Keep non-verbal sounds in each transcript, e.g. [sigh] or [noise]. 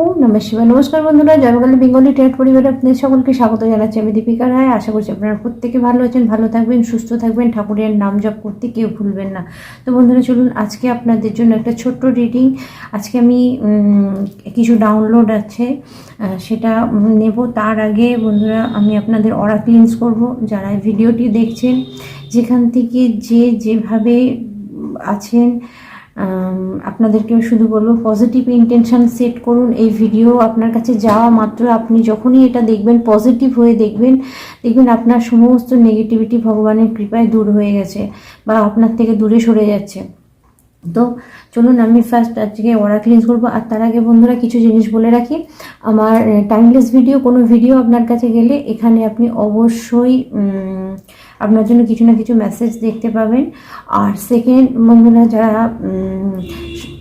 ও নমস্কার নমস্কার বন্ধুরা জয়গালী বেঙ্গলি টেট পরিবারে আপনাদের সকলকে স্বাগত জানাচ্ছি আমি দীপিকা রায়। আশা করছি আপনারা প্রত্যেকে ভালো আছেন, ভালো থাকবেন, সুস্থ থাকবেন, ঠাকুরের নাম জপ করতে কেউ ভুলবেন না। তো বন্ধুরা, চলুন আজকে আপনাদের জন্য একটা ছোট্ট রিডিং আজকে আমি কিছু ডাউনলোড আছে সেটা নেব। তার আগে বন্ধুরা, আমি আপনাদের অরা ক্লিনস করব, যারা ভিডিওটি দেখছেন, যেখান থেকে যে যেভাবে আছেন আপনাদেরকেও শুধু বলব পজিটিভ ইন্টেনশন সেট করুন। এই ভিডিও আপনার কাছে যাওয়া মাত্র। আপনি যখনই এটা দেখবেন পজিটিভ হয়ে দেখবেন দেখবেন আপনার সমস্ত নেগেটিভিটি ভগবানের কৃপায় দূর হয়ে গেছে বা আপনার থেকে দূরে সরে যাচ্ছে। তো চলুন, আমি ফার্স্ট আজকে ওরা ক্লিনস করব। আর তার আগে বন্ধুরা, কিছু জিনিস বলে রাখি। আমার টাইমলেস ভিডিও কোনো ভিডিও আপনার কাছে গেলে এখানে আপনি অবশ্যই আপনার জন্য কিছু না কিছু মেসেজ দেখতে পাবেন। আর সেকেন্ড বন্ধুরা, যারা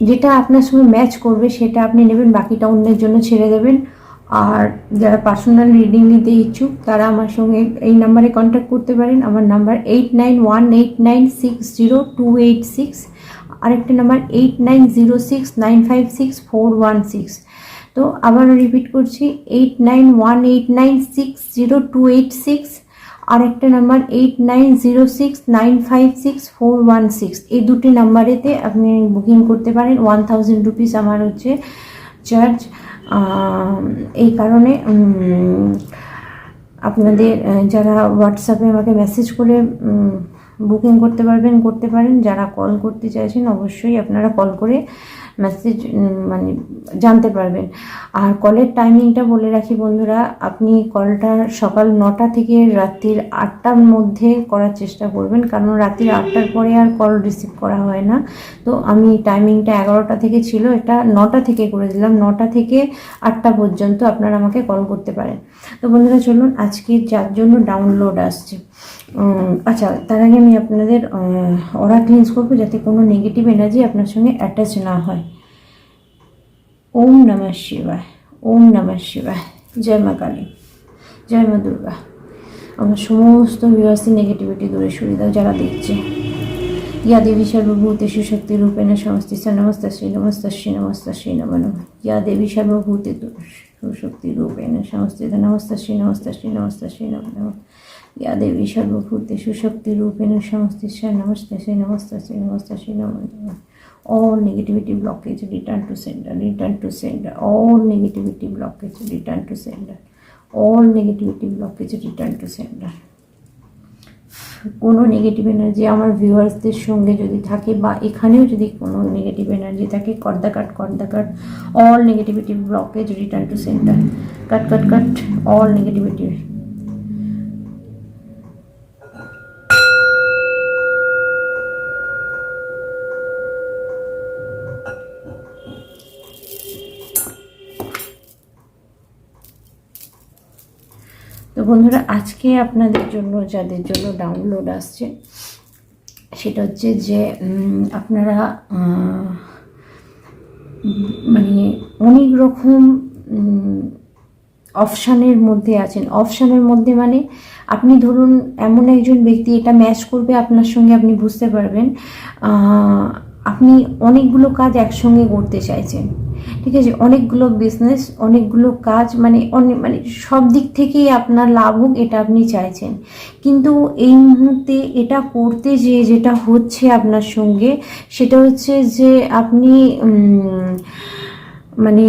যেটা আপনার সঙ্গে ম্যাচ করবে, সেটা আপনি নেবেন, বাকিটা অন্যের জন্য ছেড়ে দেবেন। আর যারা পার্সোনাল রিডিং নিতে ইচ্ছুক, তারা আমার সঙ্গে এই নাম্বারে কন্ট্যাক্ট করতে পারেন। আমার number eight nine one eight nine six zero two eight six আরেকটা number eight nine zero six nine five six four one six তো আবারও রিপিট করছি eight nine one eight nine six zero two eight six আরেকটা number eight nine zero six nine five six four one six এই দুটি নাম্বারেতে আপনি booking করতে পারেন। One thousand rupees আমার হচ্ছে চার্জ এই কারণে আপনাদের যারা হোয়াটসঅ্যাপে আমাকে মেসেজ করে বুকিং করতে পারবেন, করতে পারেন। যারা কল করতে চাইছেন, অবশ্যই আপনারা কল করে মেসেজ মানে জানতে পারবেন। আর কলের টাইমিংটা বলে রাখি বন্ধুরা, আপনি কলটা সকাল নটা থেকে রাত্রির আটটার মধ্যে করার চেষ্টা করবেন, কারণ রাত্রির আটটার পরে আর কল রিসিভ করা হয় না। তো আমি টাইমিংটা এগারোটা থেকে ছিল, এটা নটা থেকে করে দিলাম নটা থেকে আটটা পর্যন্ত আপনারা আমাকে কল করতে পারেন। তো বন্ধুরা, চলুন আজকে যার জন্য ডাউনলোড আসছে। আচ্ছা তার আগে আমি আপনাদের অরা ক্লিনস করবো যাতে কোনো নেগেটিভ এনার্জি আপনার সঙ্গে অ্যাটাচ না হয় ওম নমঃ শিবায় ওম নমঃ শিবায় জয় মা কালী জয় মা দুর্গা আমার সমস্ত বিবাসী নেগেটিভিটি দূরে সরিয়ে দাও যারা দেখছে या देवी सर्वभूतेषु शक्तिरूपेण समस्तिष्ठ नमस्तश्री नमस्तश्री नमस्तश्री नमो नमः या देवी सर्वभूतेषु शिवशक्ति रूपेण नमस्त श्री नमस्त श्री नमस्त श्री नम नम। या देवी सर्वभूते शिवशक्ति रूपेण समस्त श्री नमस्त श्री नमस्त श्री नमस्त श्री नम। All negativity blockage return to sender return to sender all negativity blockage return to sender all negativity blockage return to sender কোনো নেগেটিভ এনার্জি আমার ভিউয়ার্সদের সঙ্গে যদি থাকে বা এখানেও যদি কোনো নেগেটিভ এনার্জি থাকে কর্দা cut কর্দা cut all negativity blockage return to center cut cut cut all negativity বন্ধুরা, আজকে আপনাদের জন্য, যাদের জন্য ডাউনলোড আসছে, সেটা হচ্ছে যে আপনারা মানে অনেক রকম অপশানের মধ্যে আছেন। অপশানের মধ্যে মানে আপনি ধরুন, এমন একজন ব্যক্তি, এটা ম্যাচ করবে আপনার সঙ্গে, আপনি বুঝতে পারবেন আপনি অনেকগুলো কাজ একসঙ্গে করতে চাইছেন। ঠিক আছে? অনেকগুলো বিজনেস অনেকগুলো কাজ মানে অনেক মানে সব দিক থেকেই আপনার লাভ হোক, এটা আপনি চাইছেন। কিন্তু এই মুহূর্তে এটা করতে যে যেটা হচ্ছে আপনার সঙ্গে, সেটা হচ্ছে যে আপনি মানে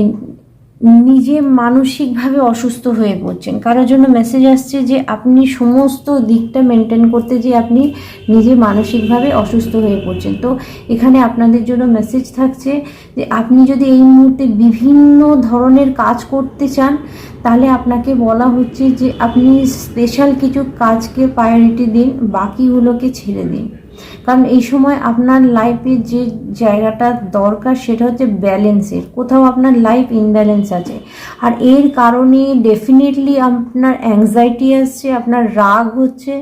নিজে মানসিকভাবে অসুস্থ হয়ে পড়ছেন। কারোর জন্য মেসেজ আসছে যে, আপনি সমস্ত দিকটা মেনটেন করতে যে আপনি নিজে মানসিকভাবে অসুস্থ হয়ে পড়ছেন। তো এখানে আপনাদের জন্য মেসেজ থাকছে যে, আপনি যদি এই মুহূর্তে বিভিন্ন ধরনের কাজ করতে চান, তাহলে আপনাকে বলা হচ্ছে যে, আপনি স্পেশাল কিছু কাজকে প্রায়োরিটি দিন, বাকিগুলোকে ছেড়ে দিন। কারণ এই সময় আপনার লাইফে যে জায়গাটা দরকার সেটা হচ্ছে ব্যালেন্সের কোথাও আপনার লাইফ ইনব্যালেন্স আছে। আর এর কারণে ডেফিনেটলি আপনার অ্যাংজাইটি আসছে, আপনার রাগ হচ্ছে,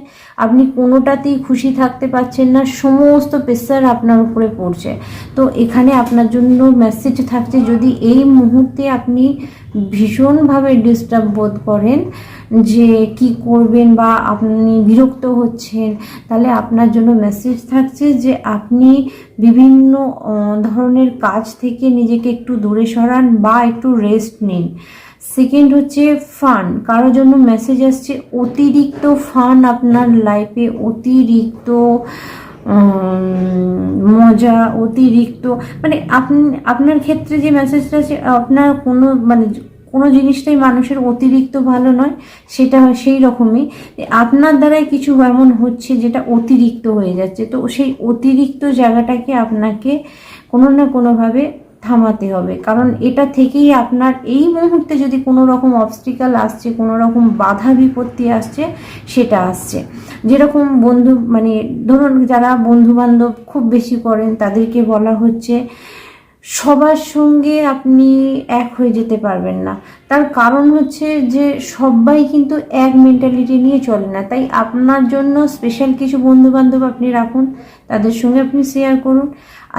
আপনি কোনোটাতেই খুশি থাকতে পারছেন না, সমস্ত প্রেসার আপনার উপরে পড়ছে। তো এখানে আপনার জন্য মেসেজ থাকছে, যদি এই মুহূর্তে আপনি ভীষণভাবে ডিস্টার্ব বোধ করেন যে কি করবেন বা আপনি বিরক্ত হচ্ছেন, তাহলে আপনার জন্য মেসেজ থাকছে যে আপনি বিভিন্ন ধরনের কাজ থেকে নিজেকে একটু দূরে সরান বা একটু রেস্ট নিন। সেকেন্ড হচ্ছে ফান কারোর জন্য মেসেজ আসছে, অতিরিক্ত ফান আপনার লাইফে অতিরিক্ত মজা, অতিরিক্ত মানে আপনি, আপনার ক্ষেত্রে যে মেসেজটা আছে আপনার কোনো মানে কোনো জিনিসটাই মানুষের অতিরিক্ত ভালো নয়, সেটা সেই রকমই। আপনার দ্বারাই কিছু এমন হচ্ছে যেটা অতিরিক্ত হয়ে যাচ্ছে। তো সেই অতিরিক্ত জায়গাটাকে আপনাকে কোনো না কোনোভাবে থামাতে হবে। কারণ এটা থেকেই আপনার এই মুহূর্তে যদি কোনো রকম অবস্টিকাল আসছে, কোনো রকম বাধা বিপত্তি আসছে, সেটা আসছে। যেরকম বন্ধু মানে ধরুন যারা বন্ধু বান্ধব খুব বেশি করেন, তাদেরকে বলা হচ্ছে সবার সঙ্গে আপনি এক হয়ে যেতে পারবেন না। তার কারণ হচ্ছে যে সবাই কিন্তু এক মেন্টালিটি নিয়ে চলে না। তাই আপনার জন্য স্পেশাল কিছু বন্ধুবান্ধব আপনি রাখুন, তাদের সঙ্গে আপনি শেয়ার করুন।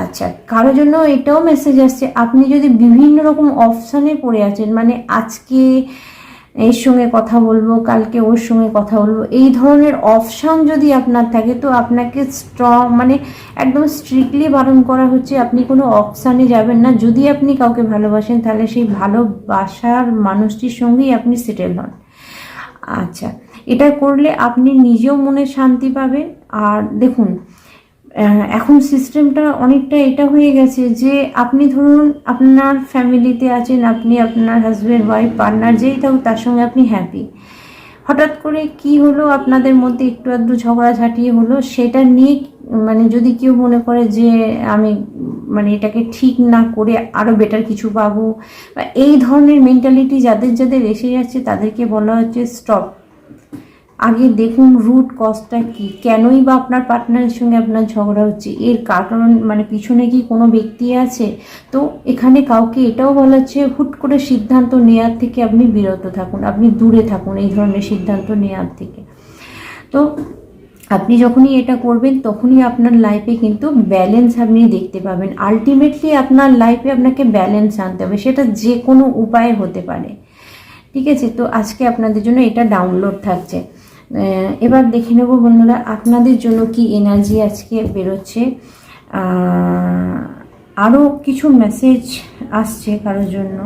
আচ্ছা কারোর জন্য এটাও মেসেজ আসছে, আপনি যদি বিভিন্ন রকম অপশানে পড়ে আছেন মানে আজকে এর সঙ্গে কথা বলব, কালকে ওর সঙ্গে কথা বলব। এই ধরনের অপশান যদি আপনার থাকে, তো আপনাকে স্ট্রং মানে একদম স্ট্রিক্টলি বারণ করা হচ্ছে, আপনি কোনো অপশানে যাবেন না। যদি আপনি কাউকে ভালোবাসেন, তাহলে সেই ভালোবাসার মানুষটির সঙ্গেই আপনি সেটেল হন। আচ্ছা এটা করলে আপনি নিজেও মনে শান্তি পাবেন। আর দেখুন এখন সিস্টেমটা অনেকটা এটা হয়ে গেছে যে আপনি ধরুন আপনার ফ্যামিলিতে আছেন, আপনি আপনার হাজব্যান্ড ওয়াইফ পার্টনার যেই থাকুক, তার সঙ্গে আপনি হ্যাপি হঠাৎ করে কি হলো? আপনাদের মধ্যে একটু আধটু ঝগড়াঝাটি হলো। সেটা নিয়ে মানে যদি কেউ মনে করে যে আমি মানে এটাকে ঠিক না করে আরও বেটার কিছু পাবো বা এই ধরনের মেন্টালিটি যাদের যাদের এসে যাচ্ছে, তাদেরকে বলা হচ্ছে স্টপ আগে দেখুন রুট কজটা কি? কেনই বা আপনার পার্টনারের সঙ্গে আপনার ঝগড়া হচ্ছে? এর কারণ মানে পিছনে কি কোনো ব্যক্তি আছে? তো এখানে কাউকে এটাও বলা হচ্ছে, হুট করে সিদ্ধান্ত নেওয়ার থেকে আপনি বিরত থাকুন, আপনি দূরে থাকুন এই ধরনের সিদ্ধান্ত নেওয়ার থেকে। তো আপনি যখনই এটা করবেন, তখনই আপনার লাইফে কিন্তু ব্যালেন্স আপনি দেখতে পাবেন। আলটিমেটলি আপনার লাইফে আপনাকে ব্যালেন্স আনতে হবে, সেটা যে কোনো উপায়ে হতে পারে। ঠিক আছে? তো আজকে আপনাদের জন্য এটা ডাউনলোড থাকছে। এবার দেখে নেব বন্ধুরা আপনাদের জন্য কি এনার্জি আজকে বেরোচ্ছে। আরও কিছু মেসেজ আসছে কারোর জন্য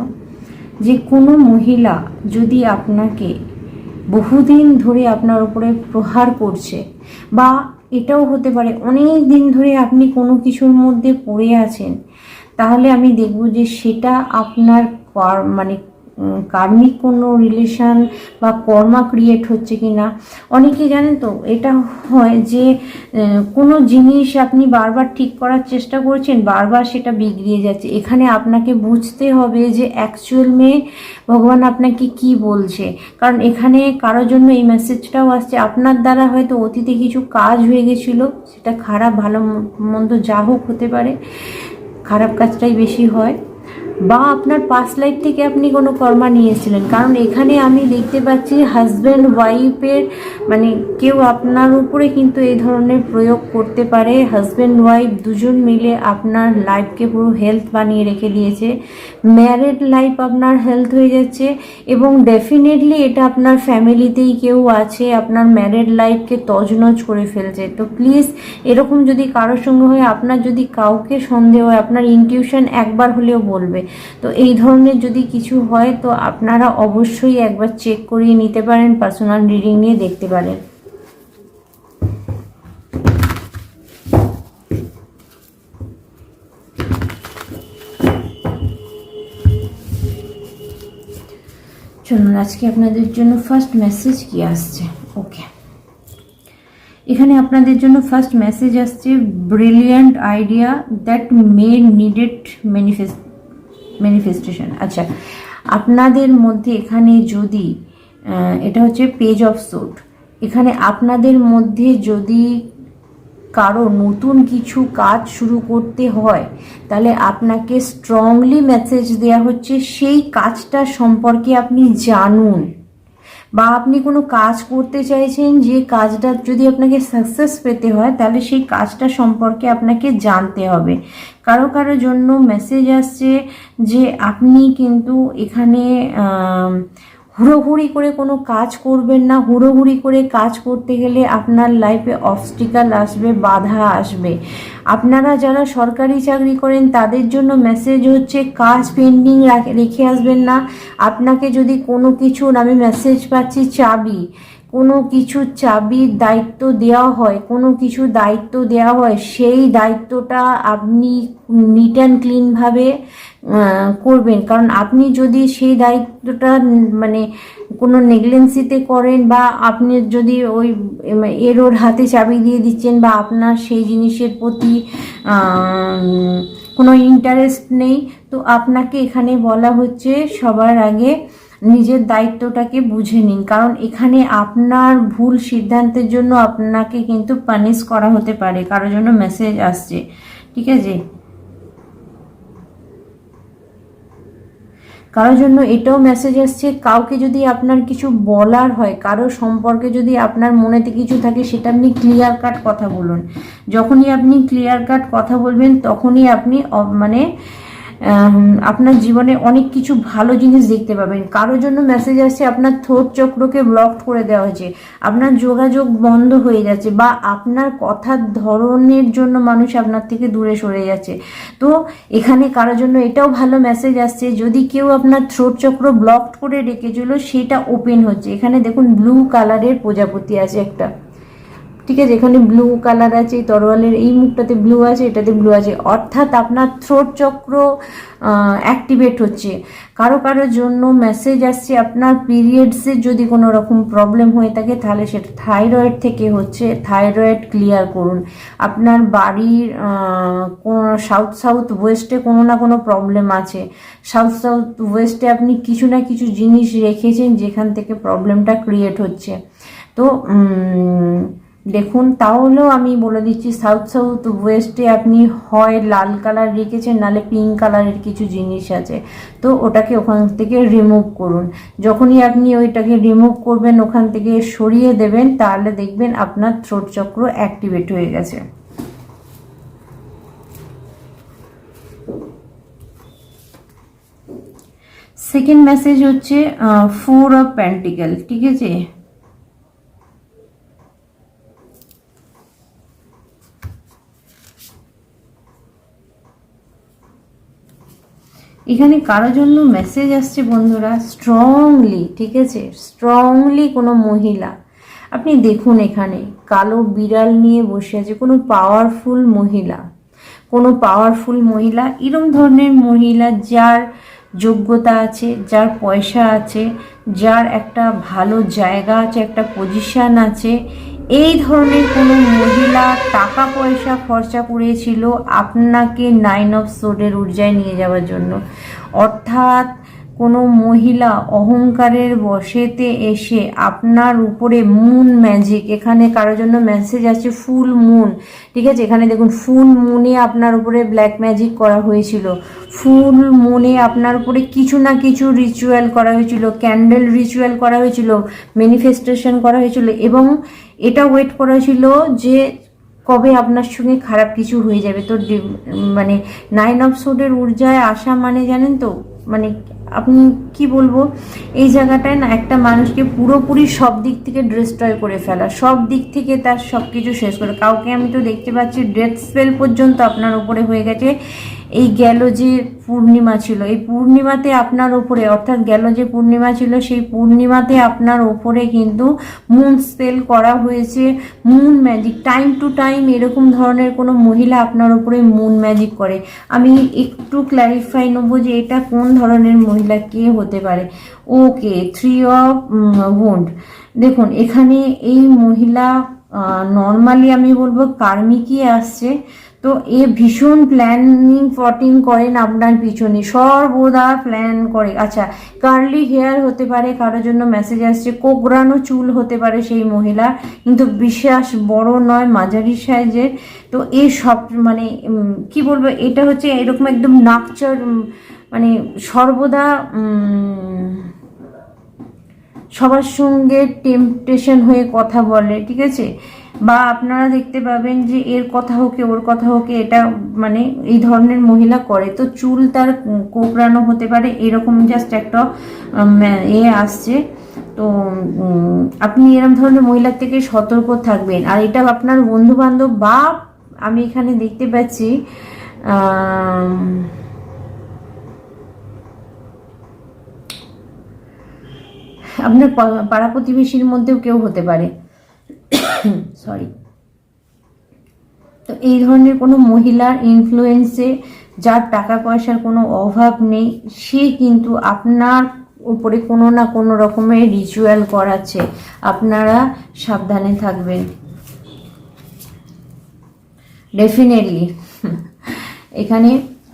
যে কোনো মহিলা যদি আপনাকে বহুদিন ধরে আপনার উপরে প্রহার করছে বা এটাও হতে পারে অনেক দিন ধরে আপনি কোনো কিছুর মধ্যে পড়ে আছেন, তাহলে আমি দেখব যে সেটা আপনার মানে কার্মিক কোনো রিলেশন বা কর্মা ক্রিয়েট হচ্ছে কি না অনেকে জানেন তো, এটা হয় যে কোনো জিনিস আপনি বারবার ঠিক করার চেষ্টা করছেন, বারবার সেটা বিগড়িয়ে যাচ্ছে। এখানে আপনাকে বুঝতে হবে যে অ্যাকচুয়াল মেয়ে ভগবান আপনাকে কি বলছে। কারণ এখানে কারোর জন্য এই মেসেজটাও আসছে। আপনার দ্বারা হয়তো অতীতে কিছু কাজ হয়ে গেছিল, সেটা খারাপ, ভালো, মন্দ যা হোক হতে পারে, খারাপ কাজটাই বেশি হয়। বা আপনার পাস লাইফ থেকে আপনি কোনো কর্মা নিয়ে এসেছিলেন কারণ এখানে আমি দেখতে পাচ্ছি হাজব্যান্ড ওয়াইফের মানে কেউ আপনার উপরে কিন্তু এই ধরনের প্রয়োগ করতে পারে। হাজব্যান্ড ওয়াইফ দুজন মিলে আপনার লাইফকে পুরো হেলথ বানিয়ে রেখে দিয়েছে। ম্যারেড লাইফ আপনার হেলথ হয়ে যাচ্ছে এবং ডেফিনেটলি এটা আপনার ফ্যামিলিতেই কেউ আছে, আপনার ম্যারেড লাইফকে তজনজ করে ফেলছে। তো প্লিজ এরকম যদি কারোর সঙ্গে হয়, আপনার যদি কাউকে সন্দেহ হয়, আপনার ইনটিউশন একবার হলেও বলবে। তো এই ধরনের যদি কিছু হয়, তো আপনারা অবশ্যই একবার চেক করিয়ে নিতে পারেন পার্সোনাল রিডিং নিয়ে দেখতে পারেন। চলুন, আজকে আপনাদের জন্য ফার্স্ট মেসেজ কি আসছে? ওকে এখানে আপনাদের জন্য ফার্স্ট মেসেজ আসছে brilliant idea that may needed manifest manifestation আচ্ছা আপনাদের মধ্যে এখানে যদি এটা হচ্ছে পেজ অফ সোট এখানে আপনাদের মধ্যে যদি কারও নতুন কিছু কাজ শুরু করতে হয়, তাহলে আপনাকে স্ট্রংলি মেসেজ দেয়া হচ্ছে, সেই কাজটা সম্পর্কে আপনি জানুন। বা আপনি কোনো কাজ করতে চাইছেন, যে কাজটা যদি আপনাকে সাকসেস পেতে হয়, তাহলে সেই কাজটা সম্পর্কে আপনাকে জানতে হবে। কারও কারও জন্য মেসেজ আসছে যে, আপনি কিন্তু এখানে হুড়োহুড়ি করে কোনো কাজ করবেন না। হুড়োহুড়ি করে কাজ করতে গেলে আপনার লাইফে অবস্টিকাল আসবে, বাধা আসবে। আপনারা যারা সরকারি চাকরি করেন, তাদের জন্য মেসেজ হচ্ছে, কাজ পেন্ডিং রেখে আসবেন না। আপনাকে যদি কোনো কিছুর আমি মেসেজ পাচ্ছি, চাবি। কোনো কিছু চাবির দায়িত্ব দেওয়া হয়, কোনো কিছু দায়িত্ব দেওয়া হয়, সেই দায়িত্বটা আপনি নিট অ্যান্ড ক্লিনভাবে করবেন। কারণ আপনি যদি সেই দায়িত্বটা মানে কোনো নেগলেন্সিতে করেন বা আপনি যদি ওই এর ওর হাতে চাবি দিয়ে দিচ্ছেন বা আপনার সেই জিনিসের প্রতি কোনো ইন্টারেস্ট নেই, তো আপনাকে এখানে বলা হচ্ছে সবার আগে নিজের দায়িত্বটাকে বুঝে নিন। কারণ এখানে আপনার ভুল সিদ্ধান্তের জন্য আপনাকে কিন্তু পানিশ করা হতে পারে। কারোর জন্য মেসেজ আসছে। ঠিক আছে? কারোর জন্য এটাও মেসেজ আসছে। কাউকে যদি আপনার কিছু বলার হয়, কারও সম্পর্কে যদি আপনার মনেতে কিছু থাকে, সেটা আপনি ক্লিয়ার কাট কথা বলুন। যখনই আপনি ক্লিয়ার কাট কথা বলবেন, তখনই আপনি মানে আপনার জীবনে অনেক কিছু ভালো জিনিস দেখতে পাবেন। কারোর জন্য মেসেজ আসছে, আপনার থ্রোট চক্রকে ব্লক করে দেওয়া হয়েছে, আপনার যোগাযোগ বন্ধ হয়ে যাচ্ছে বা আপনার কথার ধরনের জন্য মানুষ আপনার থেকে দূরে সরে যাচ্ছে। তো এখানে কারোর জন্য এটাও ভালো মেসেজ আসছে, যদি কেউ আপনার থ্রোট চক্র ব্লক করে রেখেছিল, সেটা ওপেন হচ্ছে। এখানে দেখুন ব্লু কালারের প্রজাপতি আছে একটা। ঠিক আছে, এখানে ব্লু কালার আছে, এই তরোয়ালের এই মুখটাতে ব্লু আছে, এটাতে ব্লু আছে। অর্থাৎ আপনার থ্রোট চক্র অ্যাক্টিভেট হচ্ছে। কারও কারোর জন্য মেসেজ আসছে, আপনার পিরিয়ডসের যদি কোনো রকম প্রবলেম হয়ে থাকে, তাহলে সেটা থাইরয়েড থেকে হচ্ছে থাইরয়েড ক্লিয়ার করুন। আপনার বাড়ির কোনো সাউথ সাউথ ওয়েস্টে কোনো না কোনো প্রবলেম আছে। সাউথ সাউথ ওয়েস্টে আপনি কিছু না কিছু জিনিস রেখেছেন, যেখান থেকে প্রবলেমটা ক্রিয়েট হচ্ছে। তো দেখুন, তাহলেও আমি বলে দিচ্ছি সাউথ সাউথ ওয়েস্টে আপনি হয় লাল কালার রেখেছেন নালে পিঙ্ক কালারের কিছু জিনিস আছে। তো ওটাকে ওখান থেকে রিমুভ করুন। যখনই আপনি ওইটাকে রিমুভ করবেন, ওখান থেকে সরিয়ে দেবেন, তাহলে দেখবেন আপনার থ্রোট চক্র অ্যাক্টিভেট হয়ে গেছে। সেকেন্ড মেসেজ হচ্ছে ফোর অফ প্যান্টিক্যাল ঠিক আছে? এখানে কারও জন্য মেসেজ আসছে বন্ধুরা স্ট্রংলি ঠিক আছে? স্ট্রংলি কোনো মহিলা। আপনি দেখুন এখানে, কালো বিড়াল নিয়ে বসে আছে, কোনো পাওয়ারফুল মহিলা। কোনো পাওয়ারফুল মহিলা, এরম ধরনের মহিলা যার যোগ্যতা আছে, যার পয়সা আছে, যার একটা ভালো জায়গা আছে, একটা পজিশন আছে এই ধরনের কোনো মহিলা টাকা পয়সা খরচা করেছিল আপনাকে নাইন অফ সোডের উর্জায় নিয়ে যাওয়ার জন্য? অর্থাৎ কোনো মহিলা অহংকারের বশেতে এসে আপনার উপরে মুন ম্যাজিক এখানে কারোর জন্য মেসেজ আছে ফুল মুন ঠিক আছে? এখানে দেখুন ফুল মুনে আপনার উপরে ব্ল্যাক ম্যাজিক করা হয়েছিল। ফুল মুনে আপনার উপরে কিছু না কিছু রিচুয়াল করা হয়েছিল ক্যান্ডেল রিচুয়াল করা হয়েছিল ম্যানিফেস্টেশন করা হয়েছিল এবং এটা ওয়েট করা হয়েছিল যে কবে আপনার সঙ্গে খারাপ কিছু হয়ে যাবে। তো মানে নাইন অফ সোডের ঊর্জায় আসা মানে জানেন তো? মানে আপনি কি বলব, এই জায়গাটায় না একটা মানুষকে পুরোপুরি সব দিক থেকে ডিস্ট্রয় করে ফেলা, সব দিক থেকে তার সব কিছু শেষ করে। কাউকে আমি তো দেখতে পাচ্ছি ডেথ স্পেল পর্যন্ত আপনার উপরে হয়ে গেছে। এই গেল যে পূর্ণিমা ছিল, এই পূর্ণিমাতে আপনার ওপরে, অর্থাৎ গেল যে পূর্ণিমা ছিল, সেই পূর্ণিমাতে আপনার ওপরে কিন্তু মুন স্পেল করা হয়েছে। Moon magic time to time এরকম ধরনের কোনো মহিলা আপনার ওপরে মুন ম্যাজিক করে। আমি একটু ক্ল্যারিফাই নেব যে এটা কোন ধরনের মহিলা, কে হতে পারে। ওকে থ্রি অফ ওন্ড দেখুন, এখানে এই মহিলা নর্মালি আমি বলব কার্মিকই আসছে। তো এ ভীষণ প্ল্যানিং ফটিং করেন আপনার পিছনে। সর্বদা প্ল্যান করে। আচ্ছা কার্লি হেয়ার হতে পারে, কারোর জন্য মেসেজ আসছে, কোকড়ানো চুল হতে পারে সেই মহিলা কিন্তু বিশ্বাস বড় নয় মাঝারি সাইজের। তো এ সব মানে কি বলব, এটা হচ্ছে এরকম একদম নাকচার মানে সর্বদা সবার সঙ্গে টেম্পটেশন হয়ে কথা বলে, ঠিক আছে? বা আপনারা দেখতে পাবেন যে এর কথা হোকে ওর কথা হোকে এটা মানে এই ধরনের মহিলা করে। তো চুল তার কোকড়ানো হতে পারে, এরকম জাস্ট একটা এ আসছে। তো আপনি এরকম ধরনের মহিলার থেকে সতর্ক থাকবেন। আর এটা আপনার বন্ধু বান্ধব বা আমি এখানে দেখতে পাচ্ছি আপনার পাড়া প্রতিবেশীর মধ্যেও কেউ হতে পারে। সরি তো এই ধরনের কোনো মহিলার ইনফ্লুয়েন্সে যার টাকা পয়সার কোনো অভাব নেই, সে কিন্তু আপনার উপরে কোনো না কোনো রকমের রিচুয়াল করাচ্ছে। আপনারা সাবধানে থাকবেন। ডেফিনেটলি এখানে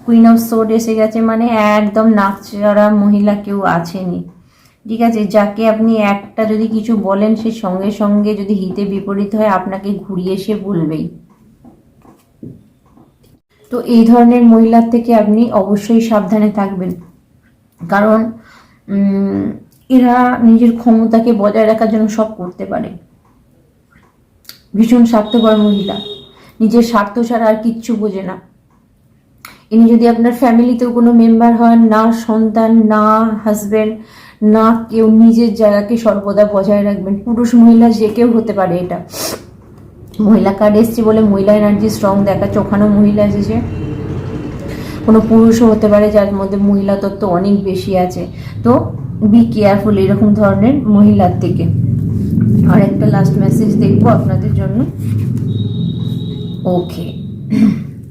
কুইন অফ সোড এসে গেছে মানে একদম নাক মহিলা কেউ আছেনি ঠিক আছে, যাকে আপনি একটা যদি কিছু বলেন, সে সঙ্গে সঙ্গে যদি হিতে বিপরীত হয়, আপনাকে ঘুরিয়ে সে বলবেই। তো এই ধরনের মহিলার থেকে আপনি অবশ্যই সাবধানে থাকবেন। কারণ এরা নিজের ক্ষমতাকে বজায় রাখার জন্য সব করতে পারে। ভীষণ স্বার্থপর মহিলা। নিজের স্বার্থ ছাড়া আর কিচ্ছু বোঝে না। ইনি যদি আপনার ফ্যামিলিতেও কোনো মেম্বার হন, না সন্তান, না হাজবেন্ড না কেউ নিজের জায়গাকে সর্বদা বজায় রাখবেন। পুরুষ মহিলা যে কেউ হতে পারে এটা। মহিলা কার্ড এসছে বলে মহিলা এনার্জি স্ট্রং দেখাচ্ছে, ওখানেও মহিলা এসেছে। কোনো পুরুষও হতে পারে যার মধ্যে মহিলা তত্ত্ব অনেক বেশি আছে। তো বি কেয়ারফুল এরকম ধরনের মহিলার থেকে। আর একটা লাস্ট মেসেজ দেখব আপনাদের জন্য। ওকে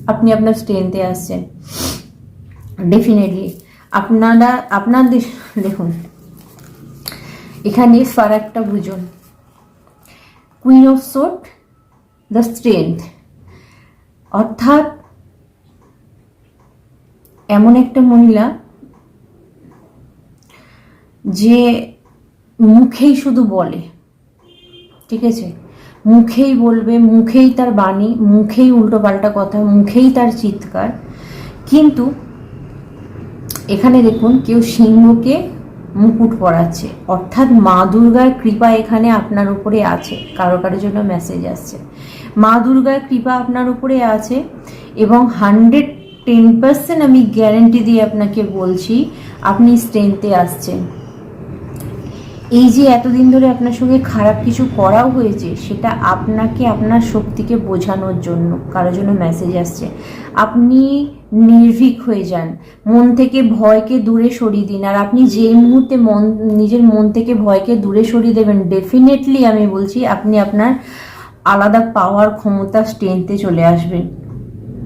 আপনি আপনার স্ট্রেন্থে আসছেন। ডেফিনেটলি আপনারা, আপনাদের, দেখুন এখানে ফারাকটা বুঝুন। Queen of swords the strength অর্থাৎ, এমন একটা মহিলা যে মুখেই শুধু বলে, ঠিক আছে? মুখেই বলবে, মুখেই তার বাণী, মুখেই উল্টোপাল্টা কথা, মুখেই তার চিৎকার। কিন্তু, এখানে দেখুন, কেউ সিংহকে মুকুট পরাচ্ছে। অর্থাৎ মা দুর্গার কৃপা এখানে আপনার উপরে আছে। কারও কারোর জন্য মেসেজ আসছে। মা দুর্গার কৃপা আপনার উপরে আছে এবং হান্ড্রেড টেন পার্সেন্ট আমি গ্যারেন্টি দিয়ে আপনাকে বলছি, আপনি স্ট্রেংথে আসছেন। এই যে এতদিন ধরে আপনার সঙ্গে খারাপ কিছু করাও হয়েছে, সেটা আপনাকে, আপনার শক্তিকে বোঝানোর জন্য কারোর জন্য মেসেজ আসছে। আপনি নির্ভীক হয়ে যান। মন থেকে ভয়কে দূরে সরিয়ে দিন। আর আপনি যে মুহূর্তে মন, নিজের মন থেকে ভয়কে দূরে সরিয়ে দেবেন ডেফিনেটলি আমি বলছি আপনি আপনার আলাদা পাওয়ার ক্ষমতা স্ট্রেংথে চলে আসবেন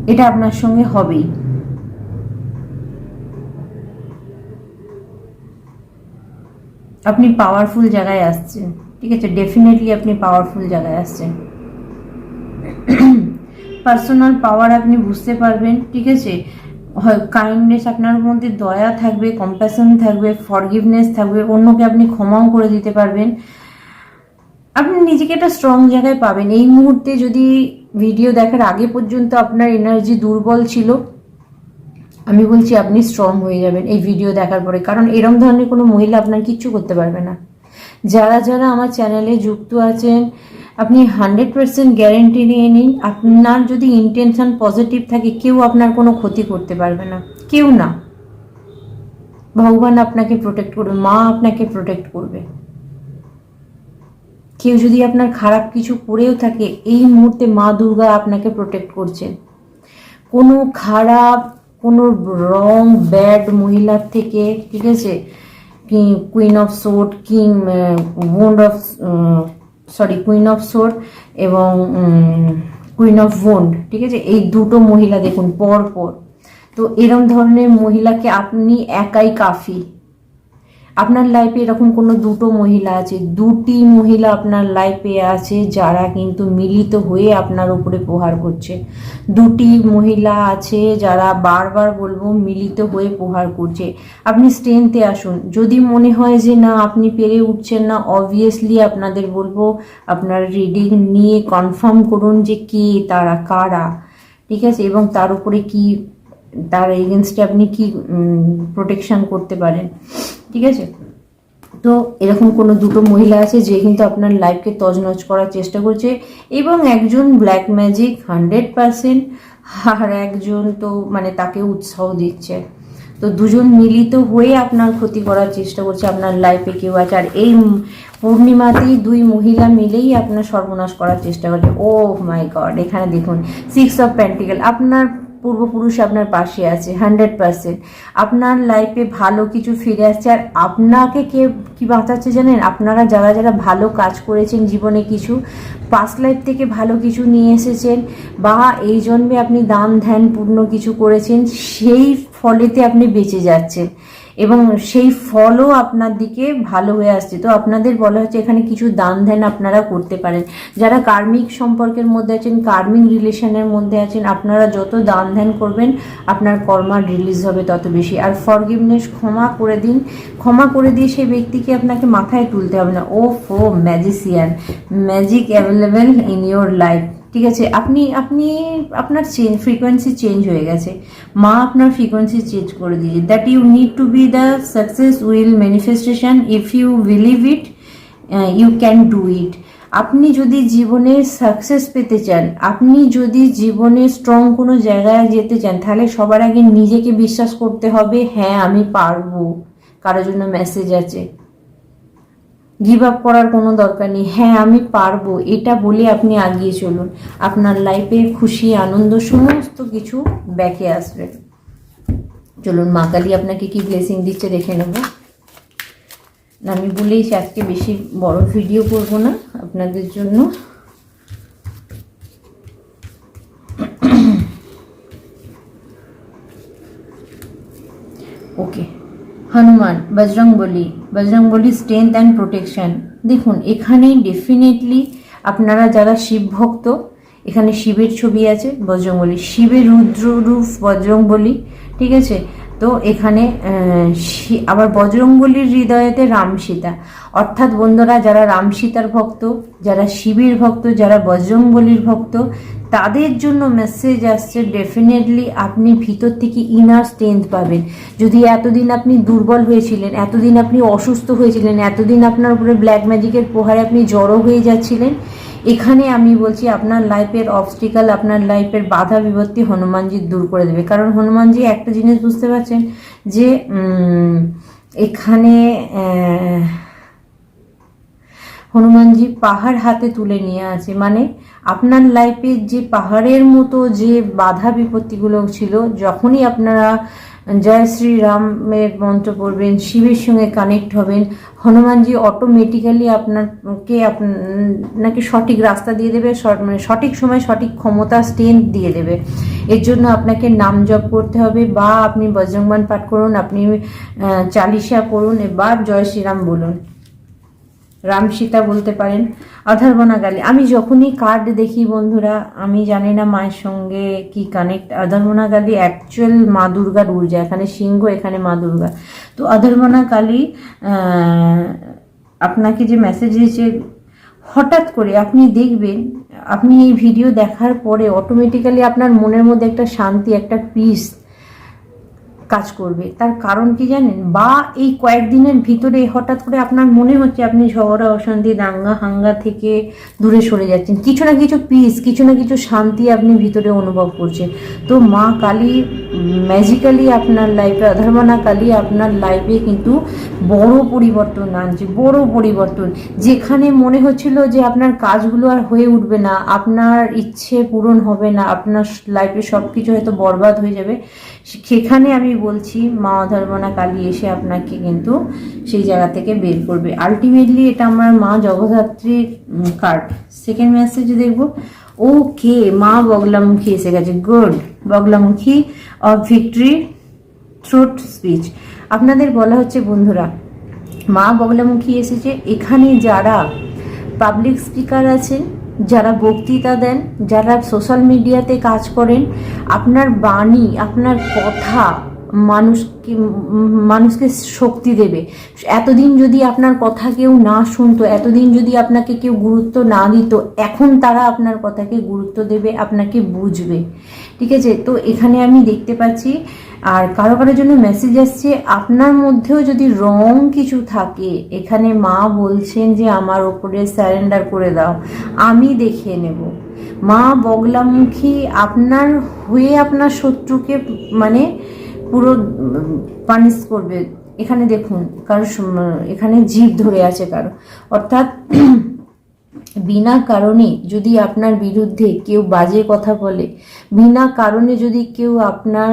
এটা আপনার সঙ্গে হবেই। আপনি পাওয়ারফুল জায়গায় আসছেন। ঠিক আছে? ডেফিনেটলি আপনি পাওয়ারফুল জায়গায় আসছেন। পার্সোনাল পাওয়ার আপনি বুঝতে পারবেন, ঠিক আছে? কাইন্ডনেস আপনার মধ্যে দয়া থাকবে কম্প্যাশন থাকবে ফরগিভনেস থাকবে, অন্যকে আপনি ক্ষমাও করে দিতে পারবেন। আপনি নিজেকে একটা স্ট্রং জায়গায় পাবেন। এই মুহূর্তে যদি ভিডিও দেখার আগে পর্যন্ত আপনার এনার্জি দুর্বল ছিল, আমি বলছি আপনি স্ট্রং হয়ে যাবেন এই ভিডিও দেখার পরে। কারণ এরম ধরনের কোনো মহিলা আপনার কিচ্ছু করতে পারবে না। যারা যারা আমার চ্যানেলে যুক্ত আছেন আপনি হান্ড্রেড পার্সেন্ট গ্যারেন্টি নিয়ে নিন। আপনার যদি ইন্টেনশন পজিটিভ থাকে, কেউ আপনার কোনো ক্ষতি করতে পারবে না। কেউ না। ভগবান আপনাকে প্রোটেক্ট করবে, মা আপনাকে প্রোটেক্ট করবে। কেউ যদি আপনার খারাপ কিছু করেও থাকে, এই মুহূর্তে মা দুর্গা আপনাকে প্রোটেক্ট করছেন। কোনো খারাপ, কোনো রং ব্যাড মহিলার থেকে, ঠিক আছে? Queen of swords king wand of sorry queen of swords এবং কুইন অফ ভোন্ড ঠিক আছে? এই দুটো মহিলা দেখুন পর পর তো এরম ধরনের মহিলাকে আপনি একাই কাফি আপনার লাইফে এরকম কোনো দুটো মহিলা আছে? দুটি মহিলা আপনার লাইফে আছে যারা কিন্তু মিলিত হয়ে আপনার উপরে প্রহার করছে। দুটি মহিলা আছে যারা বারবার বলব মিলিত হয়ে প্রহার করছে। আপনি স্ট্রেংথে আসুন। যদি মনে হয় যে না, আপনি পেরে উঠছেন না অবভিয়াসলি আপনাদের বলব আপনার রিডিং নিয়ে কনফার্ম করুন যে কে, তারা, কারা? ঠিক আছে? এবং তার উপরে কি তার এগেনস্টে আপনি কি প্রোটেকশন করতে পারেন, ঠিক আছে? তো এরকম কোনো দুটো মহিলা আছে যে কিন্তু আপনার লাইফকে তজনজ করার চেষ্টা করছে এবং একজন ব্ল্যাক ম্যাজিক হান্ড্রেড পারসেন্ট আর একজন তো মানে তাকে উৎসাহ দিচ্ছে। তো দুজন মিলিত হয়ে আপনার ক্ষতি করার চেষ্টা করছে, আপনার লাইফে কেউ আছে। আর এই পূর্ণিমাতেই দুই মহিলা মিলেই আপনার সর্বনাশ করার চেষ্টা করছে। ও মাই গড এখানে দেখুন সিক্স অফ প্যান্টিকেল আপনার পূর্বপুরুষ আপনার পাশে আছে হান্ড্রেড পার্সেন্ট আপনার লাইফে ভালো কিছু ফিরে আসছে, আর আপনাকে কে কি বাঁচাচ্ছে জানেন? আপনারা যারা যারা ভালো কাজ করেছেন জীবনে কিছু পাস্ট লাইফ থেকে ভালো কিছু নিয়ে এসেছেন, বা এই জন্মে আপনি দান ধ্যান পূর্ণ কিছু করেছেন, সেই ফলেতে আপনি বেঁচে যাচ্ছেন। এবং সেই ফলও আপনার দিকে ভালো হয়ে আসছে। তো আপনাদের বলা হচ্ছে এখানে কিছু দান ধ্যান আপনারা করতে পারেন। যারা কার্মিক সম্পর্কের মধ্যে আছেন, কার্মিক রিলেশনের মধ্যে আছেন, আপনারা যত দান ধ্যান করবেন, আপনার কর্মার রিলিজ হবে তত বেশি। আর ফরগিভনেস ক্ষমা করে দিন। ক্ষমা করে দিয়ে সেই ব্যক্তিকে আপনাকে মাথায় তুলতে হবে না। ও ফো magician magic available in your life ঠিক আছে, আপনি আপনি, আপনার চেঞ্জ ফ্রিকোয়েন্সি চেঞ্জ হয়ে গেছে। মা আপনার ফ্রিকোয়েন্সি চেঞ্জ করে দিয়েছে। That you need to be the success will manifestation if you believe it you can do it আপনি যদি জীবনে সাকসেস পেতে চান, আপনি যদি জীবনে স্ট্রং কোনো জায়গায় যেতে চান, তাহলে সবার আগে নিজেকে বিশ্বাস করতে হবে হ্যাঁ আমি পারব। কারোর জন্য মেসেজ আছে। গিভ আপ করার কোনো দরকার নেই। হ্যাঁ আমি পারব। এটা বলে আপনি আগিয়ে চলুন। আপনার লাইফে খুশি, আনন্দ, সমস্ত কিছু ব্যাকে আসবে। চলুন, মা কালী আপনাকে কি ব্লেসিং দিচ্ছে দেখে নেব। আমি বলেইছি আজকে বেশি বড় ভিডিও করব না আপনাদের জন্য। [clears throat] Okay Hanuman Bajrangbali Bajrangbali strength and protection দেখুন এখানে ডেফিনেটলি আপনারা যারা শিব ভক্ত, এখানে শিবের ছবি আছে বজরংবলী শিবের রুদ্র রূপ বজরংবলী ঠিক আছে? তো এখানে আবার বজরংবলীর হৃদয়েতে রাম সীতা। অর্থাৎ বন্ধুরা, যারা রাম সীতার ভক্ত, যারা শিবির ভক্ত, যারা বজরংবলীর ভক্ত, তাদের জন্য মেসেজ আসছে ডেফিনেটলি আপনি ভিতর থেকে ইনার স্ট্রেংথ পাবেন। যদি এতদিন আপনি দুর্বল হয়েছিলেন, এতদিন আপনি অসুস্থ হয়েছিলেন, এতদিন আপনার উপরে ব্ল্যাক ম্যাজিকের প্রহারে আপনি জড়ো হয়ে যাচ্ছিলেন এখানে আমি বলছি আপনার লাইফের অবস্টিকাল আপনার লাইফের বাধা বিপত্তি হনুমানজি দূর করে দেবে। কারণ হনুমানজি একটা জিনিস বুঝতে পারছেন যে এখানে হনুমানজি পাহাড় হাতে তুলে নিয়ে আছে। মানে আপনার লাইফে যে পাহাড়ের মতো যে বাধা বিপত্তিগুলো ছিল, যখনই আপনারা জয় শ্রীরামের মন্ত্র পড়বেন, শিবের সঙ্গে কানেক্ট হবেন। হনুমানজি অটোমেটিক্যালি আপনাকে আপনাকে সঠিক রাস্তা দিয়ে দেবে মানে সঠিক সময় সঠিক ক্ষমতা স্ট্রেংথ দিয়ে দেবে। এর জন্য আপনাকে নাম জপ করতে হবে বা আপনি বজ্রংবান পাঠ করুন, আপনি চালিশা করুন বা জয় শ্রীরাম বলুন। রাম সীতা বলতে পারেন অধর্বনা গালি। আমি যখনই কার্ড দেখি বন্ধুরা, আমি জানি না মায়ের সঙ্গে কি কানেক্ট অধর্বনা গালি অ্যাকচুয়াল মা দুর্গার ঊর্জা এখানে সিংহ, এখানে মা দুর্গা। তো অধর্বনা কালী আপনাকে যে মেসেজ দিয়েছে, হঠাৎ করে আপনি দেখবেন, আপনি এই ভিডিও দেখার পরে অটোমেটিক্যালি আপনার মনের মধ্যে একটা শান্তি, একটা পিস কাজ করবে। তার কারণ কি জানেন? বা এই কয়েকদিনের ভিতরে হঠাৎ করে আপনার মনে হচ্ছে আপনি ঝগড়া, অশান্তি, দাঙ্গা, হাঙ্গা থেকে দূরে সরে যাচ্ছেন। কিছু না কিছু পিস কিছু না কিছু শান্তি আপনি ভিতরে অনুভব করছেন। তো মা কালী ম্যাজিক্যালি আপনার লাইফে অধর্মনা কালী আপনার লাইফে কিন্তু বড় পরিবর্তন আনছে, বড় পরিবর্তন। যেখানে মনে হচ্ছিল যে আপনার কাজগুলো আর হয়ে উঠবে না, আপনার ইচ্ছে পূরণ হবে না, আপনার লাইফে সব কিছু হয়তো বরবাদ হয়ে যাবে। সেখানে আমি বলছি, মা অধর্মনা কালী এসে আপনাকে কিন্তু সেই জায়গা থেকে বের করবে। আলটিমেটলি এটা আমার মা জগদ্ধাত্রীর কার্ড সেকেন্ড মেসেজে দেখব। ওকে মা বগলামুখী এসে গেছে। Good Baglamukhi of victory throat speech আপনাদের বলা হচ্ছে, বন্ধুরা, মা বগলামুখী এসেছে। এখানে যারা পাবলিক স্পিকার আছেন, যারা বক্তৃতা দেন, যারা সোশ্যাল মিডিয়াতে কাজ করেন, আপনার বাণী, আপনার কথা মানুষকে মানুষকে শক্তি দেবে। এতদিন যদি আপনার কথা কেউ না শুনতো, এতদিন যদি আপনাকে কেউ গুরুত্ব না দিত, এখন তারা আপনার কথাকে গুরুত্ব দেবে, আপনাকে বুঝবে। ঠিক আছে? তো এখানে আমি দেখতে পাচ্ছি, আর কারও কারোর জন্য মেসেজ আসছে, আপনার মধ্যেও যদি রং কিছু থাকে, এখানে মা বলছেন যে, আমার ওপরে স্যারেন্ডার করে দাও, আমি দেখিয়ে নেব। মা বগলামুখী, আপনার হয়ে আপনার শত্রুকে মানে পুরো পানিশ করবে। এখানে দেখুন, কারও এখানে জীব ধরে আছে কারও। অর্থাৎ, বিনা কারণে যদি আপনার বিরুদ্ধে কেউ বাজে কথা বলে, বিনা কারণে যদি কেউ আপনার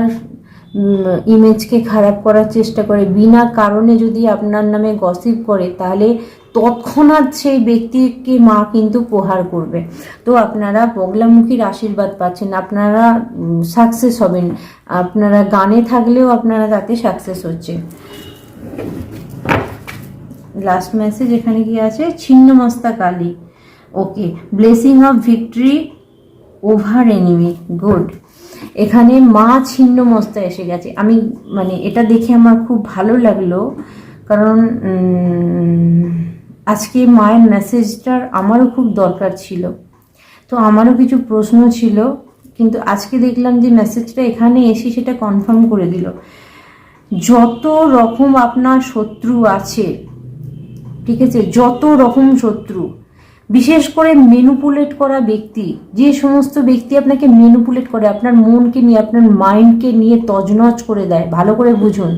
ইমেজকে খারাপ করার চেষ্টা করে। বিনা কারণে যদি আপনার নামে গসিপ করে, তাহলে তৎক্ষণাৎ সেই ব্যক্তিকে মা কিন্তু প্রহার করবে। তো আপনারা বগলামুখীর আশীর্বাদ পাচ্ছেন। আপনারা সাকসেস হবেন। আপনারা গানে থাকলেও আপনারা তাতে সাকসেস হচ্ছে। লাস্ট মেসেজ এখানে কি আছে? Chhinnamasta Kali okay blessing of victory over enemy good এখানে মা ছিন্ন মস্তা এসে গেছে। আমি মানে এটা দেখে আমার খুব ভালো লাগল, কারণ আজকে মায়ের মেসেজটার আমারও খুব দরকার ছিল। তো আমারও কিছু প্রশ্ন ছিল, কিন্তু আজকে দেখলাম যে মেসেজটা এখানে এসে সেটা কনফার্ম করে দিল। যত রকম আপনার শত্রু আছে, ঠিক আছে? যত রকম শত্রু বিশেষ করে মেনুপুলেট করা ব্যক্তি, যে সমস্ত ব্যক্তি আপনাকে মেনুপুলেট করে, আপনার মনকে নিয়ে, আপনার মাইন্ডকে নিয়ে তজনজ করে দেয়, ভালো করে বুঝুন।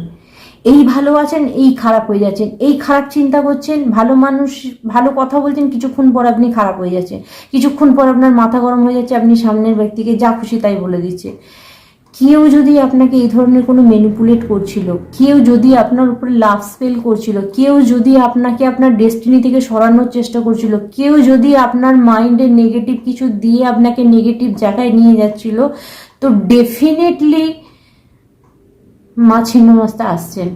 এই ভালো আছেন, এই খারাপ হয়ে যাচ্ছেন। এই খারাপ চিন্তা করছেন, ভালো মানুষ, ভালো কথা বলছেন, কিছুক্ষণ পর আপনি খারাপ হয়ে যাচ্ছেন। কিছুক্ষণ পর আপনার মাথা গরম হয়ে যাচ্ছে, আপনি সামনের ব্যক্তিকে যা খুশি তাই বলে দিচ্ছে কেউ যদি আপনাকে এই ধরনের কোনো ম্যানিপুলেট করছিল, কেউ যদি আপনার উপরে লাভ স্পেল করছিল, কেউ যদি আপনাকে আপনার ডেস্টিনি থেকে সরানোর চেষ্টা করছিল, কেউ যদি আপনার মাইন্ডে নেগেটিভ কিছু দিয়ে আপনাকে নেগেটিভ জায়গায় নিয়ে যাচ্ছিল, তো ডেফিনেটলি মা ছিন্নমস্তা আসছেন।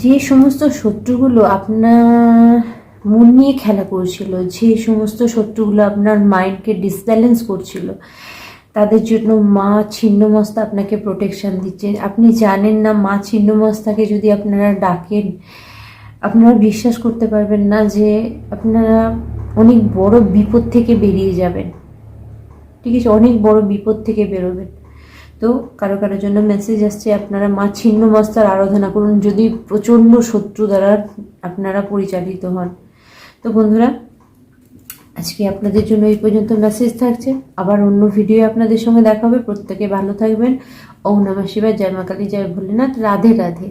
যে সমস্ত শত্রুগুলো আপনার মন নিয়ে খেলা করছিল, যে সমস্ত শত্রুগুলো আপনার মাইন্ডকে ডিসব্যালেন্স করছিল তাদের জন্য মা ছিন্নমস্তা আপনাকে প্রোটেকশান দিচ্ছেন আপনি জানেন না মা ছিন্নমস্তাকে যদি আপনারা ডাকেন, আপনারা বিশ্বাস করতে পারবেন না যে আপনারা অনেক বড় বিপদ থেকে বেরিয়ে যাবেন। ঠিক আছে, অনেক বড় বিপদ থেকে বেরোবেন। তো কারও কারোর জন্য মেসেজ আসছে, আপনারা মা ছিন্নমস্তার আরাধনা করুন। যদি প্রচণ্ড শত্রু দ্বারা আপনারা পরিচালিত হন। তো বন্ধুরা আজকে আপনাদের জন্য এই পর্যন্ত মেসেজ থাকছে। আবার অন্য ভিডিও আপনাদের সঙ্গে দেখা হবে। প্রত্যেকে ভালো থাকবেন। ও নমঃ শিবায়। জয় কালী, জয় ভোলেনাথ। রাধে রাধে।